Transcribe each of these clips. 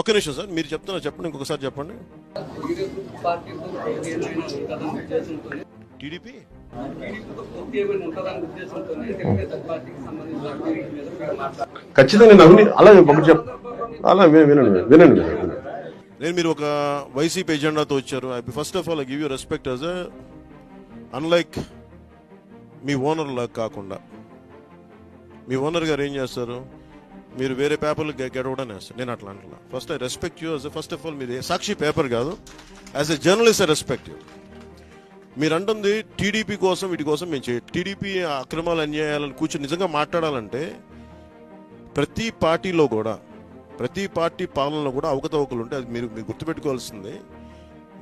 ఒక్క నిమిషం సార్ మీరు చెప్తున్నా చెప్పండి ఇంకొకసారి చెప్పండి. టీడీపీ? ఖచ్చితంగా నేను అవినీతి అలా ఒకటి చెప్ అలా వినండి వినండి నేను మీరు ఒక వైసీపీ ఎజెండాతో వచ్చారు. I first of all I give you respect as unlike me owner లాగా కాకుండా. మీ ఓనర్ గారు ఏం చేస్తారు? మీరు వేరే పేపర్లు గడవడం నేను అట్లా అంటున్నా. First I respect you as first of all మీరు సాక్షి పేపర్ కాదు. As a journalist I respect you మీరు అంటుంది టీడీపీ కోసం వీటి కోసం మేము చేయ టీడీపీ అక్రమాలు అన్యాయాలను కూర్చొని నిజంగా మాట్లాడాలంటే ప్రతి పార్టీలో కూడా ప్రతి పార్టీ పాలనలో కూడా అవకతవకలు ఉంటే అది మీరు మీరు గుర్తుపెట్టుకోవాల్సింది.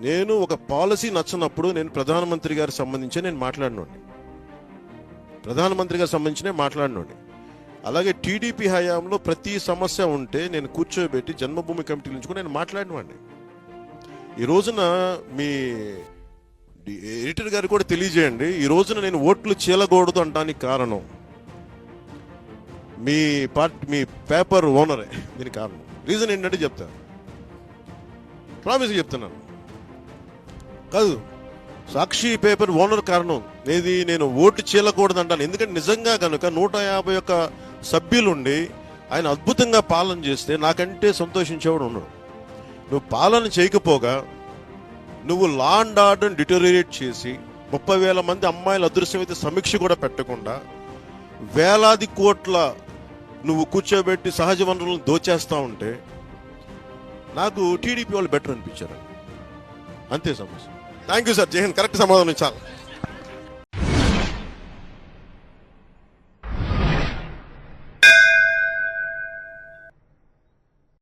నేను ఒక పాలసీ నచ్చనప్పుడు నేను ప్రధానమంత్రి గారికి సంబంధించి నేను మాట్లాడినండి ప్రధానమంత్రి గారికి సంబంధించినే మాట్లాడినండి అలాగే టీడీపీ హయాంలో ప్రతి సమస్య ఉంటే నేను కూర్చోబెట్టి జన్మభూమి కమిటీ నుంచి కూడా నేను మాట్లాడినవాడిని. ఈ రోజున మీ ఎడిటర్ గారు కూడా తెలియజేయండి ఈ రోజున నేను ఓట్లు చీలకూడదు అంటానికి కారణం మీ పార్టీ మీ పేపర్ ఓనరే దీనికి కారణం. రీజన్ ఏంటంటే చెప్తా. ప్రామిస్ చెప్తున్నాను. కాదు సాక్షి పేపర్ ఓనర్ కారణం. ఏది నేను ఓటు చీలకూడదు అంటాను. ఎందుకంటే నిజంగా కనుక నూట యాభై యొక్క సభ్యులుండి ఆయన అద్భుతంగా పాలన చేస్తే నాకంటే సంతోషించేవాడు ఉన్నాడు. నువ్వు పాలన చేయకపోగా నువ్వు లా అండ్ ఆర్డర్ డిటోరియేట్ చేసి ముప్పై వేల మంది అమ్మాయిల అదృశ్యమైతే సమీక్ష కూడా పెట్టకుండా వేలాది కోట్ల నువ్వు కూర్చోబెట్టి సహజ వనరులను దోచేస్తా ఉంటే నాకు టీడీపీ వాళ్ళు బెటర్ అనిపించారు. అంతే సమస్య. Thank you sir Jayan correct సమాధానం చాలా